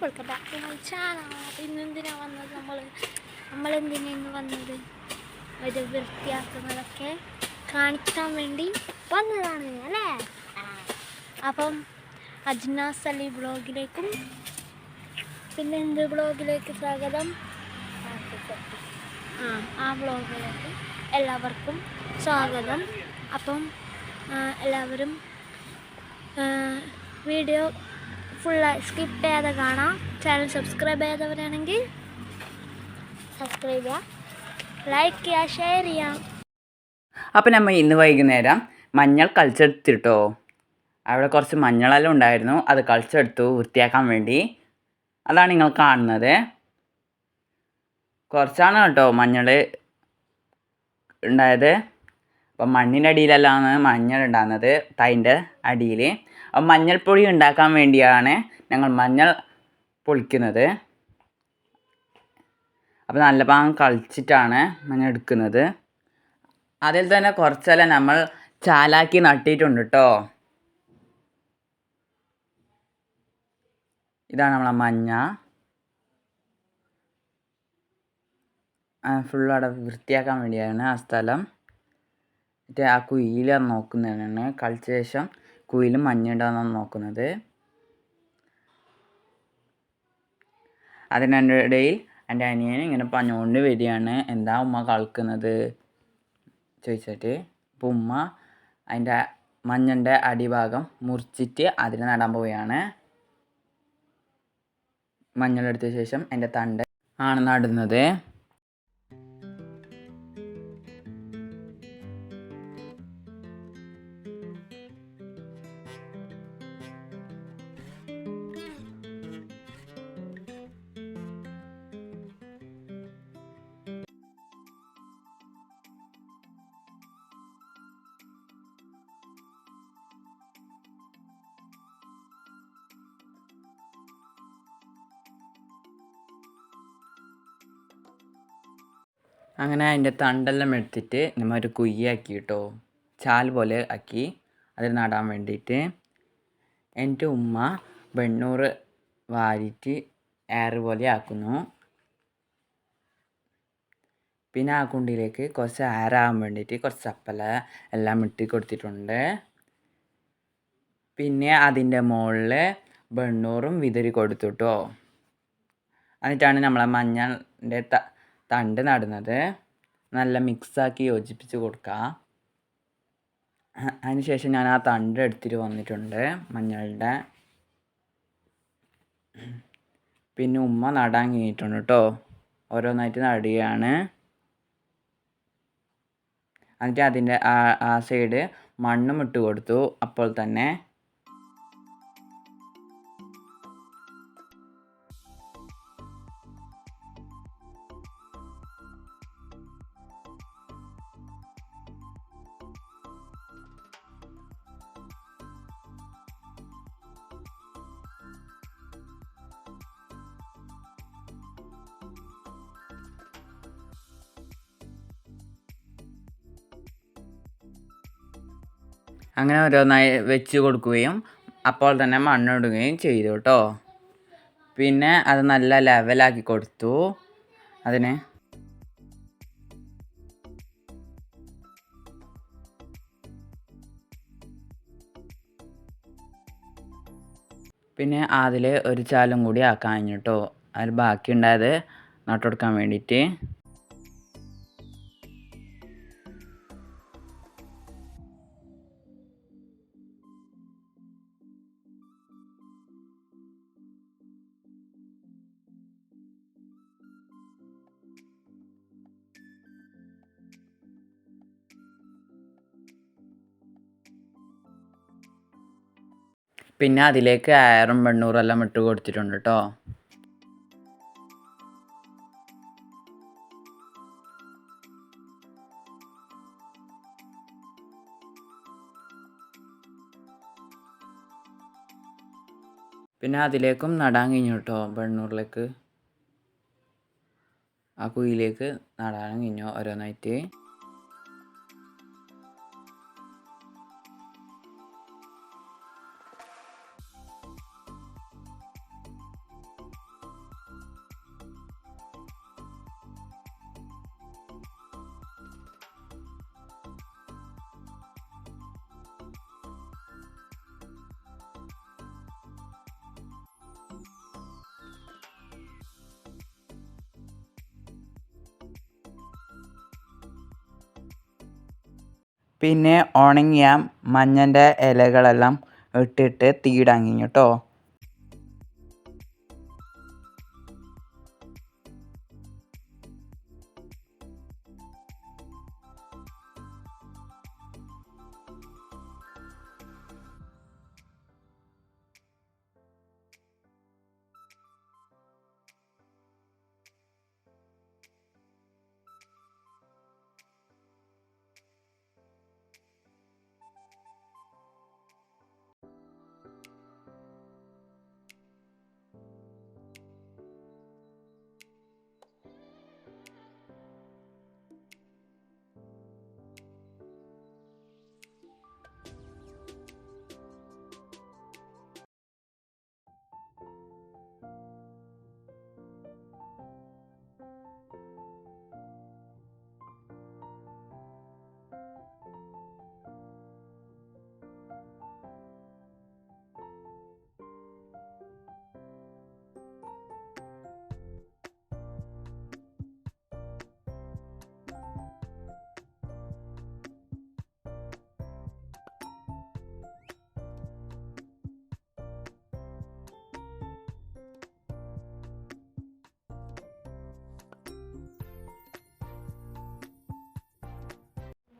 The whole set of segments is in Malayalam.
Welcome back to my channel എന്തിനാ വന്നത് നമ്മൾ നമ്മൾ എന്തിനാ ഇന്ന് വന്നത്? ഒരു വൃത്തിയാക്കുന്നതൊക്കെ കാണിക്കാൻ വേണ്ടി വന്നതാണ് അല്ലേ? അപ്പം അജ്നാസ് അലി ബ്ലോഗിലേക്കും പിന്നെ എന്ത് ബ്ലോഗിലേക്ക് സ്വാഗതം? ആ ആ ബ്ലോഗിലേക്ക് എല്ലാവർക്കും സ്വാഗതം. അപ്പം എല്ലാവരും വീഡിയോ ഫുള്ളായി സ്കിപ്പ് ചെയ്യാതെ കാണാം. ചാനൽ സബ്സ്ക്രൈബ് ചെയ്യാത്തവരാണെങ്കിൽ സബ്സ്ക്രൈബ് ചെയ്യാം. ലൈക്ക് ചെയ്യുക ഷെയർ ചെയ്യാം. അപ്പം നമ്മൾ ഇന്ന് വൈകുന്നേരം മഞ്ഞൾ കളിച്ചെടുത്തിട്ടോ അവിടെ കുറച്ച് മഞ്ഞളെല്ലാം ഉണ്ടായിരുന്നു. അത് കളിച്ചെടുത്തു വൃത്തിയാക്കാൻ വേണ്ടി. അതാണ് നിങ്ങൾ കാണുന്നത്. കുറച്ചാണ് കേട്ടോ മഞ്ഞൾ ഉണ്ടായത്. അപ്പം മണ്ണിന്റെ അടിയിലല്ലാന്ന് മഞ്ഞൾ ഉണ്ടാകുന്നത്. തൈന്റെ അടിയിൽ മഞ്ഞൾപ്പൊടി ഉണ്ടാക്കാൻ വേണ്ടിയാണ് ഞങ്ങൾ മഞ്ഞൾ പൊളിക്കുന്നത്. അപ്പോൾ നല്ല പാകം കളിച്ചിട്ടാണ് മഞ്ഞൾ എടുക്കുന്നത്. അതിൽ തന്നെ കുറച്ചല്ല നമ്മൾ ചാലാക്കി നട്ടിട്ടുണ്ട് കേട്ടോ ഇതാണ് നമ്മളെ മഞ്ഞ. ഫുള്ള് അവിടെ വൃത്തിയാക്കാൻ വേണ്ടിയാണ് ആ സ്ഥലം. മറ്റേ ആ കുയിലാണ് നോക്കുന്നതാണ് കളിച്ച ശേഷം കുയിലും മഞ്ഞ ഉണ്ടാകുന്നതാണ് നോക്കുന്നത്. അതിനിടയിൽ എന്റെ അനിയൻ ഇങ്ങനെ പഞ്ഞോണ്ട് വരികയാണ്. എന്താ ഉമ്മ കളിക്കുന്നത് ചോദിച്ചിട്ട് അപ്പോൾ ഉമ്മ അതിന്റെ മഞ്ഞന്റെ അടിഭാഗം മുറിച്ചിട്ട് അതിൽ നടാൻ പോവുകയാണ്. മഞ്ഞളെടുത്ത ശേഷം എന്റെ തണ്ട് ആണ് നടുന്നത്. അങ്ങനെ അതിന്റെ തണ്ടെല്ലാം എടുത്തിട്ട് നമ്മൾ ഒരു കുയ്യാക്കി കേട്ടോ ചാൽ പോലെ ആക്കി അതിൽ നടാൻ വേണ്ടിയിട്ട് എന്റെ ഉമ്മ വെണ്ണൂറ് വാരിയിട്ട് എയർ പോലെ ആക്കുന്നു. പിന്നെ ആ കുണ്ടിയിലേക്ക് കുറച്ച് ആരാകാൻ വേണ്ടിയിട്ട് കുറച്ച് ചപ്പല എല്ലാം ഇട്ടി കൊടുത്തിട്ടുണ്ട്. പിന്നെ അതിന്റെ മുകളിൽ വെണ്ണൂറും വിതറി കൊടുത്തു കേട്ടോ എന്നിട്ടാണ് നമ്മളെ മഞ്ഞളിന്റെ ത തണ്ട് നടുന്നത് നല്ല മിക്സാക്കി യോജിപ്പിച്ച് കൊടുക്കുക അതിന് ശേഷം ഞാൻ ആ തണ്ട് എടുത്തിട്ട് വന്നിട്ടുണ്ട് മഞ്ഞളുടെ. പിന്നെ ഉമ്മ നടാൻ കഴിഞ്ഞിട്ടുണ്ട് കേട്ടോ ഓരോന്നായിട്ട് നടുകയാണ്. എന്നിട്ട് അതിന്റെ ആ ആ സൈഡ് മണ്ണും ഇട്ട് കൊടുത്തു. അപ്പോൾ തന്നെ അങ്ങനെ ഓരോന്നായി വെച്ച് കൊടുക്കുകയും അപ്പോൾ തന്നെ മണ്ണിടുകയും ചെയ്തു കേട്ടോ. പിന്നെ അത് നല്ല ലെവലാക്കി കൊടുത്തു. അതിന് പിന്നെ അതിൽ ഒരു ചാലും കൂടി ആക്കാൻ കഴിഞ്ഞു കേട്ടോ. അതിൽ ബാക്കി ഉണ്ടായത് നട്ടുകൊടുക്കാൻ വേണ്ടിയിട്ട്. പിന്നെ അതിലേക്ക് ആയിരം വെണ്ണൂറും എല്ലാം ഇട്ട് കൊടുത്തിട്ടുണ്ട് കേട്ടോ പിന്നെ അതിലേക്കും നടാൻ കഴിഞ്ഞു കേട്ടോ വെണ്ണൂറിലേക്ക്. ആ കുയിലേക്ക് നടാനും കഴിഞ്ഞു ഓരോന്നായിട്ട്. പിന്നെ ഉണങ്ങിയ മഞ്ഞന്റെ ഇലകളെല്ലാം ഇട്ടിട്ട് തീയിടാൻ കേട്ടോ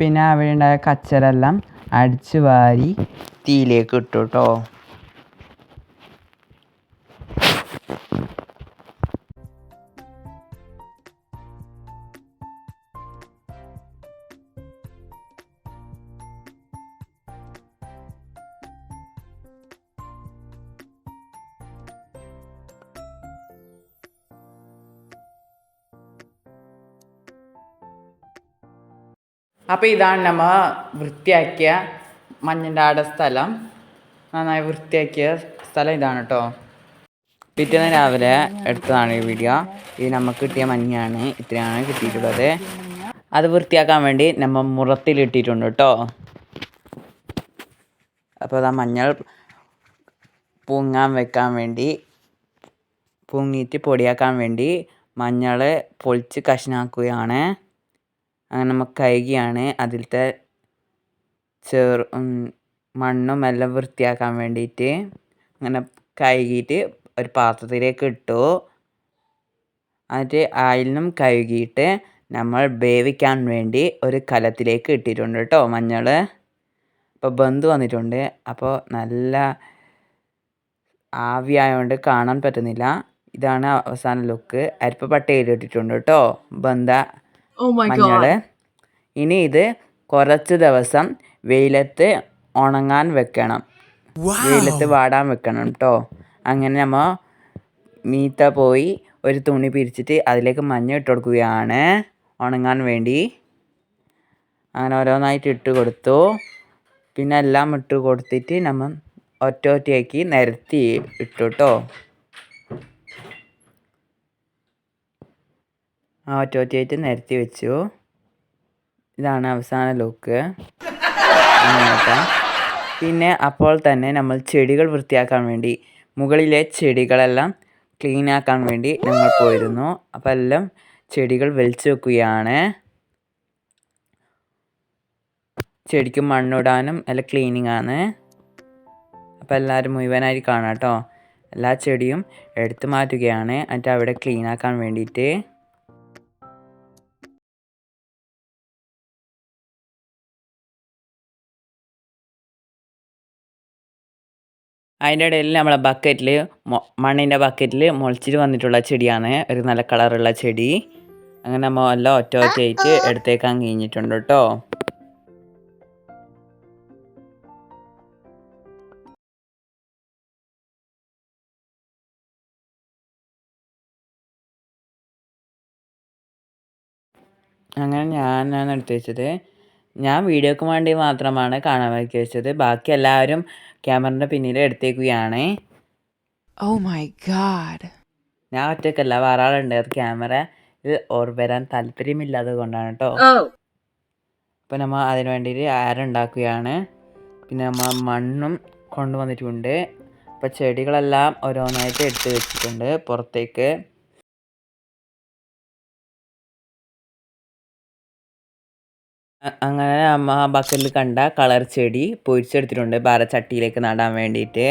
പിന്നെ അവിടെ ഉണ്ടായ കച്ചറെല്ലാം അടിച്ചു വാരി തീയിലേക്ക് ഇട്ടു കേട്ടോ അപ്പോൾ ഇതാണ് നമ്മൾ വൃത്തിയാക്കിയ മഞ്ഞിന്റെ ആടെ സ്ഥലം. നന്നായി വൃത്തിയാക്കിയ സ്ഥലം ഇതാണ് കേട്ടോ പിറ്റേന്ന് രാവിലെ എടുത്തതാണ് ഈ വീഡിയോ ഈ നമുക്ക് കിട്ടിയ മഞ്ഞാണ്. ഇത്രയാണ് കിട്ടിയിട്ടുള്ളത്. അത് വൃത്തിയാക്കാൻ വേണ്ടി നമ്മൾ മുറത്തിലിട്ടിട്ടുണ്ട് കേട്ടോ അപ്പോൾ അതാ മഞ്ഞൾ പൊങ്ങാൻ വെക്കാൻ വേണ്ടി പൊങ്ങിയിട്ട് പൊടിയാക്കാൻ വേണ്ടി മഞ്ഞൾ പൊളിച്ച് കഷ്ണാക്കുകയാണ്. അങ്ങനെ നമ്മൾ കഴുകിയാണ് അതിലത്തെ ചെറു മണ്ണും എല്ലാം വൃത്തിയാക്കാൻ വേണ്ടിയിട്ട് അങ്ങനെ കഴുകിയിട്ട് ഒരു പാത്രത്തിലേക്ക് ഇട്ടു. എന്നിട്ട് അതിലും കഴുകിയിട്ട് നമ്മൾ വേവിക്കാൻ വേണ്ടി ഒരു കലത്തിലേക്ക് ഇട്ടിട്ടുണ്ട് കേട്ടോ മഞ്ഞൾ. അപ്പോൾ ബന്ധു വന്നിട്ടുണ്ട്. അപ്പോൾ നല്ല ആവിയായതുകൊണ്ട് കാണാൻ പറ്റുന്നില്ല. ഇതാണ് അവസാന ലുക്ക്. അരിപ്പ പട്ടയിൽ ഇട്ടിട്ടുണ്ട് കേട്ടോ ബന്ധ. മഞ്ഞൾ god. ഇനി ഇത് കുറച്ച് ദിവസം വെയിലത്ത് ഉണങ്ങാൻ വെക്കണം. വെയിലത്ത് വാടാൻ വെക്കണം കേട്ടോ അങ്ങനെ നമ്മൾ മീത്ത പോയി ഒരു തുണി പിരിച്ചിട്ട് അതിലേക്ക് മഞ്ഞ ഇട്ട് കൊടുക്കുകയാണ്. ഉണങ്ങാൻ വേണ്ടി. അങ്ങനെ ഓരോന്നായിട്ട് ഇട്ട് കൊടുത്തു. പിന്നെ എല്ലാം ഇട്ട് കൊടുത്തിട്ട് നമ്മൾ ഒറ്റ ഒറ്റയാക്കി നിരത്തി ഇട്ടു കേട്ടോ ഒറ്റയായിട്ട് നിരത്തി വെച്ചു. ഇതാണ് അവസാന ലുക്ക് പിന്നെ അപ്പോൾ തന്നെ നമ്മൾ ചെടികൾ വൃത്തിയാക്കാൻ വേണ്ടി മുകളിലെ ചെടികളെല്ലാം ക്ലീൻ ആക്കാൻ വേണ്ടി നമ്മൾ പോയിരുന്നു. അപ്പം എല്ലാം ചെടികൾ വലിച്ചു വെക്കുകയാണ്. ചെടിക്ക് മണ്ണിടാനും എല്ലാം ക്ലീനിങ് ആണ്. അപ്പോൾ എല്ലാവരും മുഴുവനായി കാണാം കേട്ടോ. എല്ലാ ചെടിയും എടുത്തു മാറ്റുകയാണ്. എന്നിട്ട് അവിടെ ക്ലീൻ ആക്കാൻ വേണ്ടിയിട്ട്. അതിന്റെ ഇടയിൽ നമ്മളെ ബക്കറ്റിൽ മണ്ണിന്റെ ബക്കറ്റിൽ മുളച്ചിട്ട് വന്നിട്ടുള്ള ചെടിയാണ്. ഒരു നല്ല കളറുള്ള ചെടി. അങ്ങനെ നമ്മൾ എല്ലാം ഒറ്റ ഒറ്റയായിട്ട് എടുത്തേക്കാൻ കഴിഞ്ഞിട്ടുണ്ട് കേട്ടോ അങ്ങനെ ഞാനാണ് എടുത്തു വെച്ചത് ഞാൻ വീഡിയോക്ക് വേണ്ടി മാത്രമാണ് കാണാൻ വേണ്ടി വെച്ചത്. ബാക്കി എല്ലാവരും ക്യാമറന്റെ പിന്നിൽ എടുത്തേക്കുകയാണ്. ഓ മൈ ഗാഡ് ഞാൻ ഒറ്റക്കല്ല വേറെ ആളുണ്ട്. അത് ക്യാമറ ഇത് ഓർ വരാൻ താല്പര്യമില്ലാത്തത് കൊണ്ടാണ് കേട്ടോ അപ്പൊ നമ്മ നമ്മൾ അതിന് വേണ്ടിയിട്ട് ആരുണ്ടാക്കുകയാണ് പിന്നെ നമ്മൾ മണ്ണും കൊണ്ടുവന്നിട്ടുണ്ട്. അപ്പോൾ ചെടികളെല്ലാം ഓരോന്നായിട്ട് എടുത്ത് വെച്ചിട്ടുണ്ട് പുറത്തേക്ക്. അങ്ങനെ അമ്മ ആ ബക്കറ്റിൽ കണ്ട കളർ ചെടി പൊരിച്ചെടുത്തിട്ടുണ്ട് വേറെ ചട്ടിയിലേക്ക് നടാൻ വേണ്ടിയിട്ട്.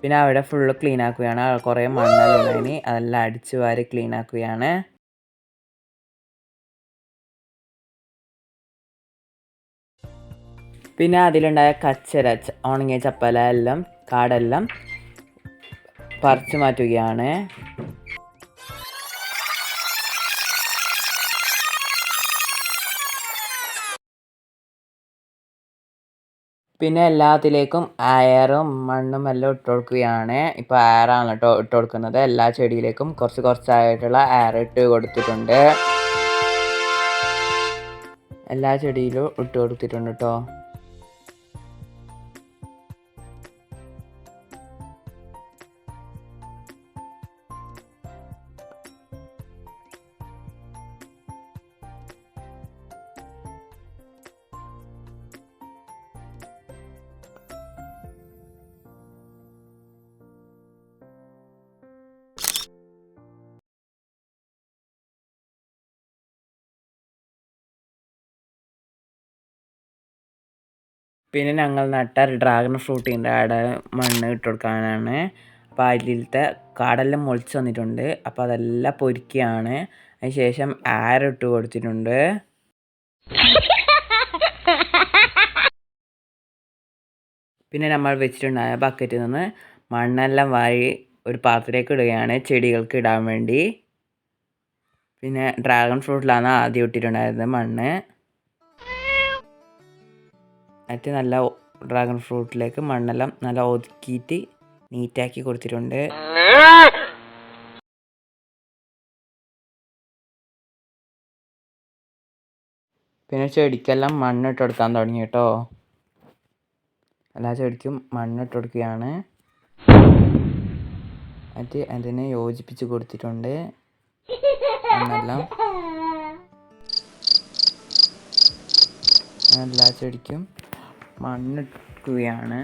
പിന്നെ അവിടെ ഫുള്ള് ക്ലീൻ ആക്കുകയാണ്. കുറേ മണ്ണെല്ലാം ഉണ്ടായിന് അതെല്ലാം അടിച്ച് വാരി ക്ലീൻ ആക്കുകയാണ്. പിന്നെ അതിലുണ്ടായ കച്ചര ഉണങ്ങിയ ചപ്പല എല്ലാം കാടെല്ലാം പറിച്ചു മാറ്റുകയാണ്. പിന്നെ എല്ലാത്തിലേക്കും അയറും മണ്ണും എല്ലാം ഇട്ട് കൊടുക്കുകയാണ്. ഇപ്പോൾ അയറാണ് കേട്ടോ ഇട്ട് കൊടുക്കുന്നത്. എല്ലാ ചെടിയിലേക്കും കുറച്ച് കുറച്ചായിട്ടുള്ള അയർ ഇട്ട് കൊടുത്തിട്ടുണ്ട്. എല്ലാ ചെടിയിലും ഇട്ട് കൊടുത്തിട്ടുണ്ട് കേട്ടോ. പിന്നെ ഞങ്ങൾ നട്ട ഡ്രാഗൺ ഫ്രൂട്ടിന്റെ അവിടെ മണ്ണ് ഇട്ട് കൊടുക്കാനാണ്. അപ്പോൾ അതിലത്തെ കാടെല്ലാം മുളച്ച് വന്നിട്ടുണ്ട്. അപ്പോൾ അതെല്ലാം പൊരിക്കുകയാണ്. അതിന് ശേഷം ആര ഇട്ട് കൊടുത്തിട്ടുണ്ട്. പിന്നെ നമ്മൾ വെച്ചിട്ടുണ്ടായ ബക്കറ്റിൽ നിന്ന് മണ്ണെല്ലാം വാരി ഒരു പാത്രത്തിലേക്ക് ഇടുകയാണ് ചെടികൾക്ക് ഇടാൻ വേണ്ടി. പിന്നെ ഡ്രാഗൺ ഫ്രൂട്ടിലാണ് ആദ്യം ഇട്ടിട്ടുണ്ടായിരുന്നത് മണ്ണ്. എന്നിട്ട് നല്ല ഡ്രാഗൺ ഫ്രൂട്ടിലേക്ക് മണ്ണെല്ലാം നല്ല ഒതുക്കിയിട്ട് നീറ്റാക്കി കൊടുത്തിട്ടുണ്ട്. പിന്നെ ചെടിക്കെല്ലാം മണ്ണിട്ട് കൊടുക്കാൻ തുടങ്ങി കേട്ടോ. എല്ലാ ചെടിക്കും മണ്ണിട്ട് കൊടുക്കുകയാണ്. എന്നിട്ട് അതിനെ യോജിപ്പിച്ച് കൊടുത്തിട്ടുണ്ട്. എല്ലാ ചെടിക്കും മണ്ണിട്ടുകയാണ്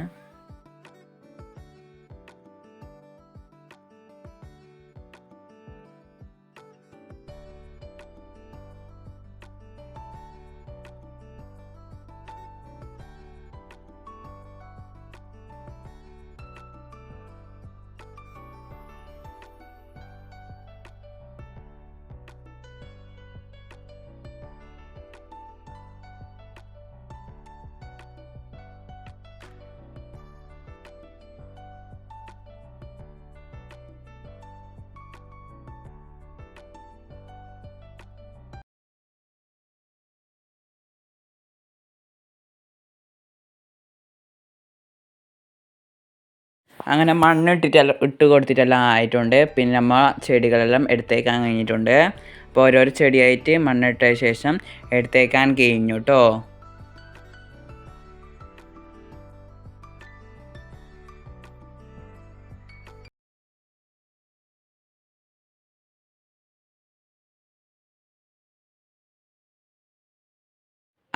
അങ്ങനെ മണ്ണിട്ടിട്ടെല്ലാം ഇട്ട് കൊടുത്തിട്ടെല്ലാം ആയിട്ടുണ്ട്. പിന്നെ നമ്മൾ ചെടികളെല്ലാം എടുത്തേക്കാൻ കഴിഞ്ഞിട്ടുണ്ട്. അപ്പോൾ ഓരോരോ ചെടിയായിട്ട് മണ്ണിട്ട ശേഷം എടുത്തേക്കാൻ കഴിഞ്ഞു കേട്ടോ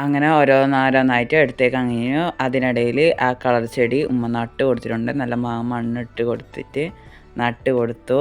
അങ്ങനെ ഓരോന്നോരോന്നായിട്ട് എടുത്തേക്കാൻ കഴിഞ്ഞു അതിനിടയിൽ ആ കളർ ചെടി ഉമ്മ നട്ട് കൊടുത്തിട്ടുണ്ട്. നല്ല മാ മണ്ണിട്ട് കൊടുത്തിട്ട് നട്ട് കൊടുത്തു.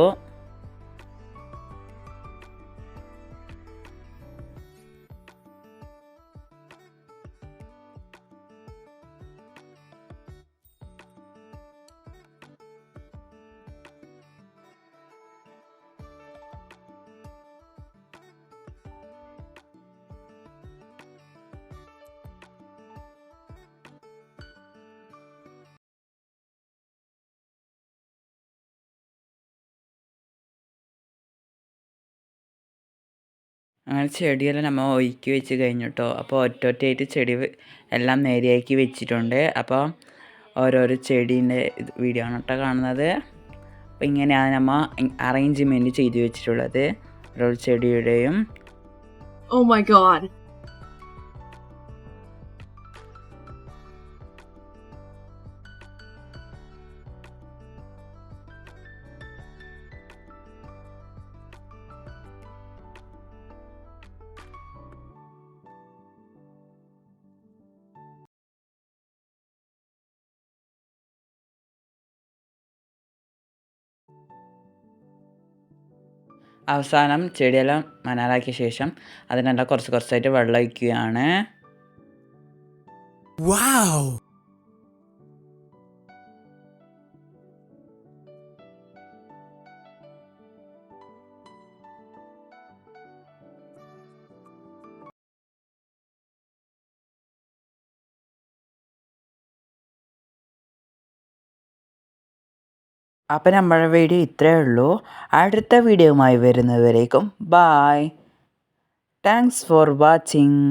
അങ്ങനെ ചെടിയെല്ലാം നമ്മൾ ഒഴുക്കി വെച്ച് കഴിഞ്ഞു കേട്ടോ അപ്പോൾ ഒറ്റ ഒറ്റയായിട്ട് ചെടി എല്ലാം നേരെയാക്കി വെച്ചിട്ടുണ്ട്. അപ്പോൾ ഓരോരോ ചെടീന്റെ വീഡിയോ ആണ് കേട്ടോ കാണുന്നത്. അപ്പോൾ ഇങ്ങനെയാണ് നമ്മൾ അറേഞ്ച്മെന്റ് ചെയ്തു വെച്ചിട്ടുള്ളത്. ഓരോ ചെടിയുടെയും. Oh my god. അവസാനം ചെടിയെല്ലാം മനാലാക്കിയ ശേഷം അതിനെല്ലാം കുറച്ച് കുറച്ചായിട്ട് വെള്ളം ഒഴിക്കുകയാണ്. വാവ് അപ്പം നമ്മുടെ വീഡിയോ ഇത്രയേ ഉള്ളൂ. അടുത്ത വീഡിയോയുമായി വരുന്നവരേക്കും ബായ് താങ്ക്സ് ഫോർ വാച്ചിങ്